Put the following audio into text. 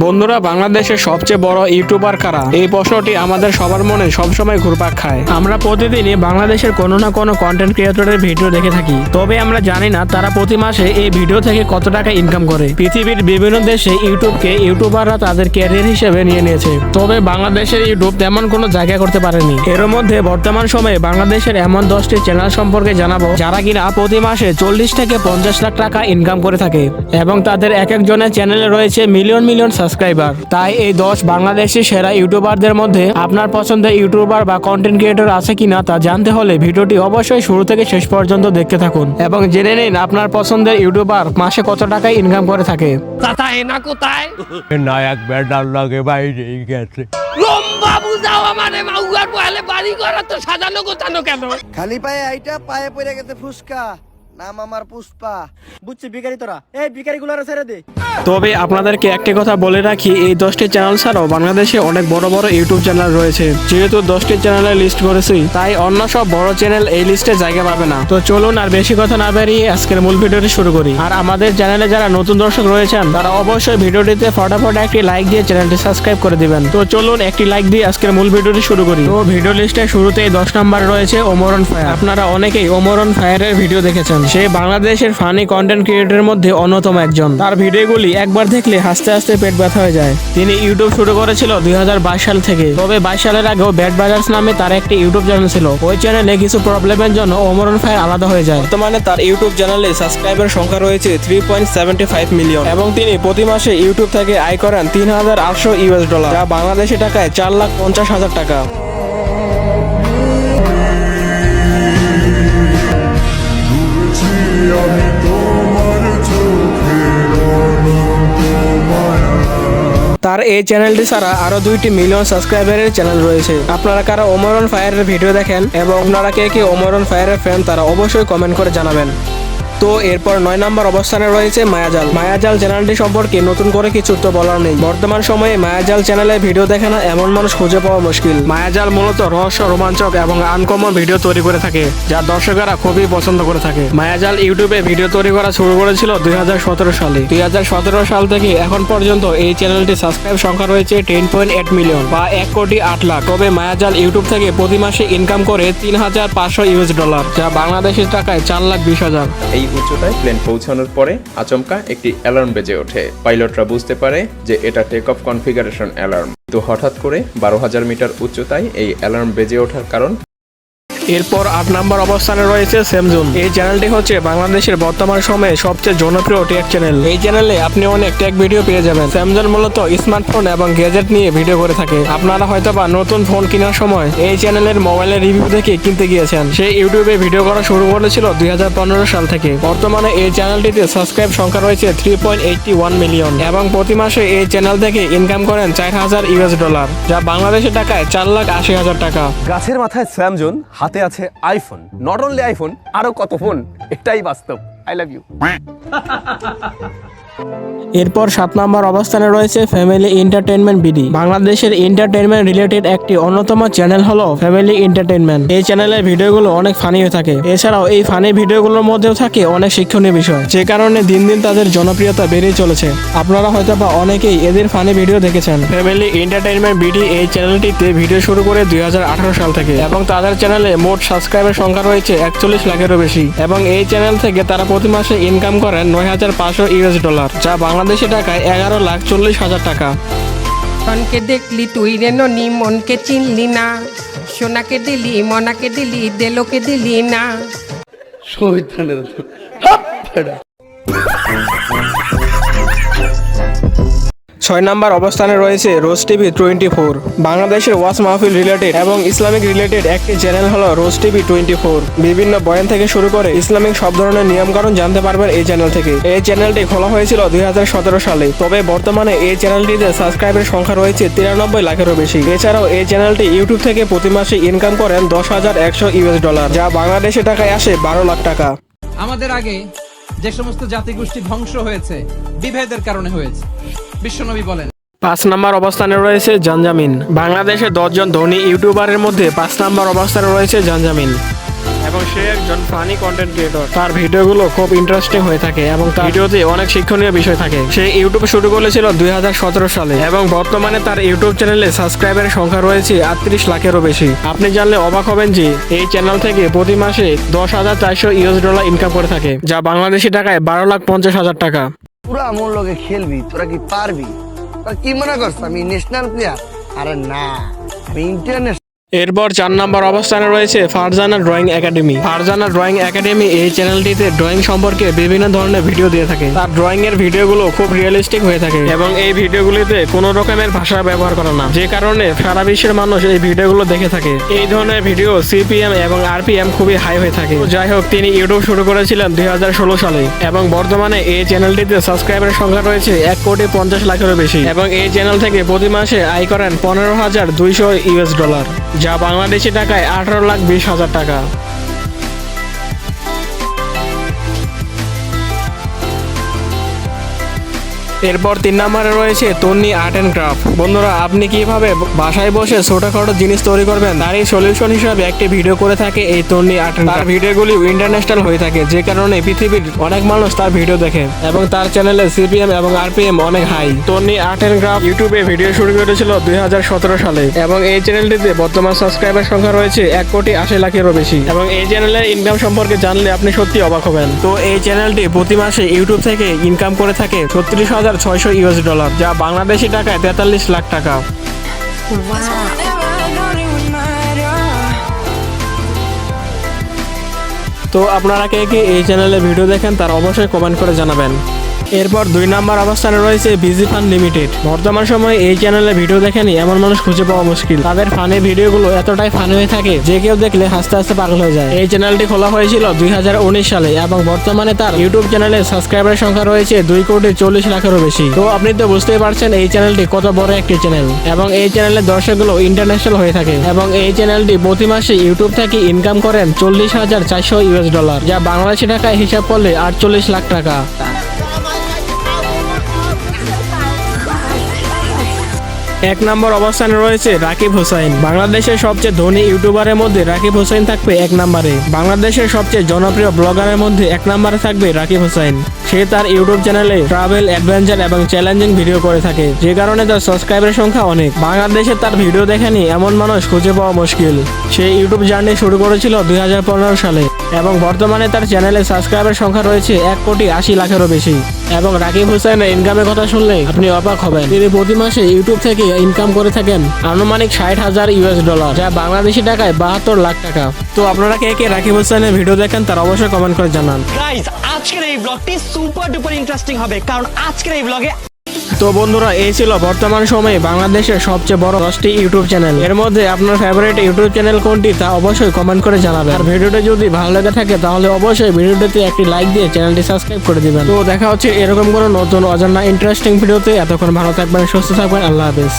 বন্ধুরা, বাংলাদেশের সবচেয়ে বড় ইউটিউবার কারা? এই প্রশ্নটি আমাদের সবার মনে সবসময় ঘুরপাক খায়। আমরা প্রতিদিনই বাংলাদেশের কোনো না কোনো কন্টেন্ট ক্রিয়েটরের ভিডিও দেখে থাকি। তবে আমরা জানি না তারা প্রতি মাসে এই ভিডিও থেকে কত টাকা ইনকাম করে। পৃথিবীর বিভিন্ন দেশে ইউটিউবকে ইউটিউবাররা তাদের ক্যারিয়ার হিসেবে নিয়ে নিয়েছে। তবে বাংলাদেশের ইউটিউব তেমন কোনো জায়গা করতে পারেনি। এর মধ্যে বর্তমান সময়ে বাংলাদেশের এমন দশটি চ্যানেল সম্পর্কে জানাব, যারা কিনা প্রতি মাসে চল্লিশ থেকে পঞ্চাশ লাখ টাকা ইনকাম করে থাকে। এবং তাদের এক একজনের চ্যানেলে রয়েছে মিলিয়ন মিলিয়ন সাবস্ক্রাইবার তাই এই দশ বাংলাদেশি সেরা ইউটিউবারদের মধ্যে আপনার পছন্দের ইউটিউবার বা কন্টেন্ট ক্রিয়েটর আছে কিনা তা জানতে হলে ভিডিওটি অবশ্যই শুরু থেকে শেষ পর্যন্ত দেখতে থাকুন এবং জেনে নিন আপনার পছন্দের ইউটিউবার মাসে কত টাকা ইনকাম করে থাকে। চাচা এনা কোথায়? নায়ক ব্যাটার লাগে বাইরে গেছে। লম্বা বুঝাও আমারে মাউয়ার পয়ালে বাড়ি করা তো সাজানো গোছানো কেন? খালি পায়ে আইটা পায়ে পড়ে গেছে ফুসকা। নাম আমার পুষ্পা। বুঝছি ভিখারি তোরা। এই ভিখারি গুলারে ছেড়ে দে। তবে আপনাদেরকে একটি কথা বলে রাখি, এই দশটি চ্যানেল ছাড়াও বাংলাদেশে অনেক বড় বড় ইউটিউব চ্যানেল রয়েছে। যেহেতু দশটি চ্যানেলের লিস্ট করেছি, তাই অন্য সব বড় চ্যানেল এই লিস্টে জায়গা পাবে না। তো চলুন আর বেশি কথা না বেরিয়ে আজকের মূল ভিডিওটি শুরু করি। আর আমাদের চ্যানেলে যারা নতুন দর্শক রয়েছেন, তারা অবশ্যই ভিডিওটিতে ফটাফট একটি লাইক দিয়ে চ্যানেলটি সাবস্ক্রাইব করে দিবেন। তো চলুন একটি লাইক দিয়ে আজকের মূল ভিডিওটি শুরু করি। তো ভিডিও লিস্টে শুরুতেই দশ নম্বর রয়েছে ওমরন ফায়ার আপনারা অনেকেই ওমরন ফায়ারের ভিডিও দেখেছেন। সে বাংলাদেশের ফানি কন্টেন্ট ক্রিয়েটরের মধ্যে অন্যতম একজন। তার ভিডিওগুলি একবার দেখলে হাসতে হাসতে পেট ব্যথা হয়ে যায়। তিনি ইউটিউব শুরু করেছিল দুই হাজার বাইশ সাল থেকে। তবে বাইশ সালের আগেও ব্যাট বাজার্স নামে তার একটি ইউটিউব চ্যানেল ছিল। ওই চ্যানেলে কিছু প্রবলেমের জন্য ওমরন ফায়ার আলাদা হয়ে যায়। বর্তমানে তার ইউটিউব চ্যানেলে সাবস্ক্রাইবার সংখ্যা রয়েছে three point seventy five million এবং তিনি প্রতি মাসে ইউটিউব থেকে আয় করেন তিন হাজার আটশো ইউএস ডলার, যা বাংলাদেশি টাকায় চার লাখ পঞ্চাশ হাজার টাকা। তার এই চ্যানেলটি ছাড়া আরও দুইটি মিলিয়ন সাবস্ক্রাইবারের চ্যানেল রয়েছে। আপনারা কারা ওমরন ফায়ারের ভিডিও দেখেন এবং আপনারা কে কে ওমরন ফায়ারের ফ্যান তারা অবশ্যই কমেন্ট করে জানাবেন। তো এরপর নয় নম্বর অবস্থানে রয়েছে মায়াজাল। মায়াজাল চ্যানেলটি সম্পর্কে নতুন করে কিছু তো বলার নেই। বর্তমান সময়ে মায়াজাল চ্যানেলে ভিডিও দেখে না এমন মানুষ খুঁজে পাওয়া মুশকিল। মায়াজাল মূলত রহস্য, রোমাঞ্চক এবং আনকমন ভিডিও তৈরি করে থাকে, যা দর্শকেরা খুবই পছন্দ করে থাকে। মায়াজাল ইউটিউবে ভিডিও তৈরি করা শুরু করেছিল দুই হাজার সতেরো সালে। দুই হাজার সতেরো সাল থেকে এখন পর্যন্ত এই চ্যানেলটি সাবস্ক্রাইব সংখ্যা রয়েছে টেন পয়েন্ট এইট মিলিয়ন বা এক কোটি আট লাখ। তবে মায়াজাল ইউটিউব থেকে প্রতি মাসে ইনকাম করে তিন হাজার পাঁচশো ইউএস ডলার, যা বাংলাদেশের টাকায় চার লাখ বিশ হাজার। এই উচ্চতায় প্লেন পৌঁছানোর পরে আচমকা একটি অ্যালার্ম বেজে ওঠে। পাইলটরা বুঝতে পারে যে এটা টেক অফ কনফিগারেশন অ্যালার্ম কিন্তু হঠাৎ করে বারো হাজার মিটার উচ্চতায় এই অ্যালার্ম বেজে ওঠার কারণ এরপর আট নম্বর অবস্থানে রয়েছে সেমজুন। এই চ্যানেলটি হচ্ছে বাংলাদেশের বর্তমান সময়ে সবচেয়ে জনপ্রিয় টেক চ্যানেল। এই চ্যানেলে আপনি অনেক টেক ভিডিও পেয়ে যাবেন। স্যামসুং মূলত স্মার্টফোন এবং গ্যাজেট নিয়ে ভিডিও করে থাকে। আপনারা হয়তো বা নতুন ফোন কেনার সময় এই চ্যানেলের মোবাইলের রিভিউ দেখে কিনতে গিয়েছেন। সে ইউটিউবে ভিডিও করা শুরু করেছিল দুই হাজার পনেরো সাল থেকে। বর্তমানে এই চ্যানেলটিতে সাবস্ক্রাইব সংখ্যা রয়েছে থ্রি মিলিয়ন এবং প্রতি মাসে এই চ্যানেল থেকে ইনকাম করেন চার হাজার ইউএস ডলার, যা বাংলাদেশের টাকায় চার লাখ আশি হাজার টাকা। গাছের মাথায় স্যামজন হাতে আছে আইফোন নট অনলি আইফোন আরও কত ফোন এটাই বাস্তব। আই লাভ ইউ এরপর সাত নম্বর অবস্থানে রয়েছে ফ্যামিলি এন্টারটেনমেন্ট বিডি। বাংলাদেশের এন্টারটেনমেন্ট রিলেটেড একটি অন্যতম চ্যানেল হলো ফ্যামিলি এন্টারটেনমেন্ট এই চ্যানেলের ভিডিওগুলো অনেক ফানি হয়ে থাকে। এছাড়াও এই ফানি ভিডিওগুলোর মধ্যেও থাকে অনেক শিক্ষণীয় বিষয়, যে কারণে দিন দিন তাদের জনপ্রিয়তা বেড়েই চলেছে। আপনারা হয়তো বা অনেকেই এদের ফানি ভিডিও দেখেছেন। ফ্যামিলি এন্টারটেনমেন্ট বিডি এই চ্যানেলটিতে ভিডিও শুরু করে দুই হাজার আঠেরো সাল থেকে, এবং তাদের চ্যানেলে মোট সাবস্ক্রাইবার সংখ্যা রয়েছে একচল্লিশ লাখেরও বেশি, এবং এই চ্যানেল থেকে তারা প্রতি মাসে ইনকাম করেন নয় হাজার পাঁচশো ইউএস ডলার। যা বাংলাদেশি টাকায় এগারো লাখ চল্লিশ হাজার টাকা। সনকে দেখলি তুই রে ননি মনকে চিনলি না। সোনাকে দিলি মনাকে দিলি দেলোকে দিলি না। ছয় নম্বর অবস্থানে রয়েছে রোজ টিভি টোয়েন্টি ফোর। বাংলাদেশের ওয়াচ মাহফিল রিলেটেড এবং ইসলামিক রিলেটেড একটি চ্যানেল হলো রোজ টিভি টোয়েন্টি ফোর। বিভিন্ন বয়ান থেকে শুরু করে ইসলামিক সব ধরনের নিয়মকানুন জানতে পারবেন এই চ্যানেল থেকে। এই চ্যানেলটি খোলা হয়েছিল দুই হাজার সতেরো সালে, তবে বর্তমানে এই চ্যানেলটিতে সাবস্ক্রাইবের সংখ্যা রয়েছে তিরানব্বই লাখেরও বেশি। এছাড়াও এই চ্যানেলটি ইউটিউব থেকে প্রতি মাসে ইনকাম করেন দশ হাজার একশো ইউএস ডলার যা বাংলাদেশে টাকায় আসে বারো লাখ টাকা। আমাদের আগে যে সমস্ত জাতিগোষ্ঠী ধ্বংস হয়েছে, বিভেদের কারণে হয়েছে। বিশ্বনবী বলেন। পাঁচ নম্বর অবস্থানে রয়েছে জানজামিন বাংলাদেশে দশজন ধনী ইউটিউবারের মধ্যে পাঁচ নম্বর অবস্থানে রয়েছে জানজামিন এবং সে একজন ফানি কন্টেন্ট ক্রিয়েটর তার ভিডিওগুলো খুব ইন্টারেস্টিং হয়ে থাকে এবং তার ভিডিওতে অনেক শিক্ষণীয় বিষয় থাকে। সে ইউটিউব শুরু করেছিল দুই হাজার সতেরো সালে এবং বর্তমানে তার ইউটিউব চ্যানেলে সাবস্ক্রাইবের সংখ্যা রয়েছে আটত্রিশ লাখেরও বেশি। আপনি জানলে অবাক হবেন যে এই চ্যানেল থেকে প্রতি মাসে দশ হাজার চারশো ইউএস ডলার ইনকাম করে থাকে যা বাংলাদেশি টাকায় বারো লাখ পঞ্চাশ হাজার টাকা। পুরা আমার লগে খেলবি, তোরা কি পারবি? তোরা কি মনে করছ আমি ন্যাশনাল প্লেয়ার আরে না, আমি ইন্টারন্যাশনাল এরপর চার নম্বর অবস্থানে রয়েছে Farzana drawing academy. Farzana drawing academy এই চ্যানেলটিতে ড্রয়িং সম্পর্কে বিভিন্ন ধরনের ভিডিও দিয়ে থাকে। তার ড্রয়িং এর ভিডিওগুলো খুব রিয়েলিস্টিক হয়ে থাকে এবং এই ভিডিওগুলিতে কোনো রকমের ভাষা ব্যবহার করে না। যে কারণে সারা বিশ্বের মানুষ এই ভিডিওগুলো দেখে থাকে। এই ধরনের ভিডিও সিপিএম এবং আরপিএম খুবই হাই হয়ে থাকে। যাই হোক, তিনি ইউটিউব শুরু করেছিলেন দুই হাজার ষোলো সালে এবং বর্তমানে এই চ্যানেলটিতে সাবস্ক্রাইবারের সংখ্যা রয়েছে এক কোটি পঞ্চাশ লাখেরও বেশি। এবং এই চ্যানেল থেকে প্রতি মাসে আয় করেন পনেরো হাজার দুইশো ইউএস ডলার। যা বাংলাদেশি টাকায় আঠারো লাখ বিশ হাজার টাকা। এরপর তিন নম্বরে রয়েছে তন্নি আর্ট অ্যান্ড ক্রাফট বন্ধুরা, আপনি কীভাবে বাসায় বসে ছোটখাটো জিনিস তৈরি করবেন? তারই সলিউশন হিসাবে একটি ভিডিও করে থাকে এই তন্নি আর্ট অ্যান্ড তার ভিডিওগুলি ইন্টারন্যাশনাল হয়ে থাকে, যে কারণে পৃথিবীর অনেক মানুষ তার ভিডিও দেখে এবং তার চ্যানেলে সিপিএম এবং আরপিএম অনেক high Tonni art and craft ইউটিউবে ভিডিও শুরু করেছিল দুই হাজার সতেরো সালে এবং এই চ্যানেলটিতে বর্তমান সাবস্ক্রাইবার সংখ্যা রয়েছে এক কোটি আশি লাখেরও বেশি। এবং এই চ্যানেলের ইনকাম সম্পর্কে জানলে আপনি সত্যি অবাক হবেন। তো এই চ্যানেলটি প্রতি মাসে ইউটিউব থেকে ইনকাম করে থাকে ছত্রিশ হাজার ছয়শো ইউএস ডলার যা বাংলাদেশি টাকায় তেতাল্লিশ লাখ টাকা। তো আপনারা কে কে এই চ্যানেলে ভিডিও দেখেন, তার অবশ্যই কমেন্ট করে জানাবেন। এরপর দুই নাম্বার অবস্থানে রয়েছে বিজি ফান লিমিটেড। বর্তমান সময়ে এই চ্যানেলে ভিডিও দেখেনি এমন মানুষ খুঁজে পাওয়া মুশকিল। তাদের ফানি ভিডিওগুলো এতটাই ফানি হয়ে থাকে যে কেউ দেখলে হাসতে হাসতে পাগল হয়ে যায়। এই চ্যানেলটি খোলা হয়েছিল দুই হাজার উনিশ সালে এবং বর্তমানে তার ইউটিউব চ্যানেলে সাবস্ক্রাইবারের সংখ্যা রয়েছে দুই কোটি চল্লিশ লাখেরও বেশি। তো আপনি তো বুঝতেই পারছেন এই চ্যানেলটি কত বড় একটি চ্যানেল এবং এই চ্যানেলের দর্শকগুলো ইন্টারন্যাশনাল হয়ে থাকে এবং এই চ্যানেলটি প্রতি মাসে ইউটিউব থেকে ইনকাম করেন চল্লিশ হাজার চারশো ইউএস ডলার, যা বাংলাদেশি টাকায় হিসাব করলে আটচল্লিশ লাখ টাকা। এক নম্বর অবস্থানে রয়েছে রাকিব হোসাইন। বাংলাদেশের সবচেয়ে ধনী ইউটিউবারের মধ্যে রাকিব হোসাইন থাকবে এক নম্বরে। বাংলাদেশের সবচেয়ে জনপ্রিয় ব্লগারের মধ্যে এক নম্বরে থাকবে রাকিব হোসাইন। সে তার ইউটিউব চ্যানেলে ট্রাভেল অ্যাডভেঞ্চার এবং চ্যালেঞ্জিং ভিডিও করে থাকে। যে কারণে তার সাবস্ক্রাইবের সংখ্যা অনেক। বাংলাদেশে তার ভিডিও দেখেনি এমন মানুষ খুঁজে পাওয়া মুশকিল। সে ইউটিউব জার্নি শুরু করেছিল দু হাজার পনেরো সালে এবং বর্তমানে তার চ্যানেলে সাবস্ক্রাইবের সংখ্যা রয়েছে এক কোটি আশি লাখেরও বেশি। এবং রাকিব হোসেনের ইনকামের কথা শুনলে আপনি অবাক হবেন। তিনি প্রতি মাসে ইউটিউব থেকে ইনকাম করে থাকেন আনুমানিক ষাট হাজার ইউএস ডলার যা বাংলাদেশি টাকায় বাহাত্তর লাখ টাকা। তো আপনারা কে কে রাকিব হোসেনের ভিডিও দেখেন তার অবশ্যই কমেন্ট করে জানান। আজকের এই ব্লগটি সুপার ডুপার ইন্টারেস্টিং হবে, কারণ আজকের এই ব্লগে তো বন্ধুরা, এই ছিল বর্তমান সময়ে বাংলাদেশের সবচেয়ে বড় দশটি ইউটিউব চ্যানেল এর মধ্যে আপনার ফেভারিট ইউটিউব চ্যানেল কোনটি তা অবশ্যই কমেন্ট করে জানাবেন। আর ভিডিওটা যদি ভালো লেগে থাকে, তাহলে অবশ্যই ভিডিওটিতে একটি লাইক দিয়ে চ্যানেলটি সাবস্ক্রাইব করে দিবেন। তো দেখা হচ্ছে এরকম কোনো নতুন অজানা ইন্টারেস্টিং ভিডিওতে এতক্ষণ ভালো থাকবেন, সুস্থ থাকবেন, আল্লাহ হাফেজ।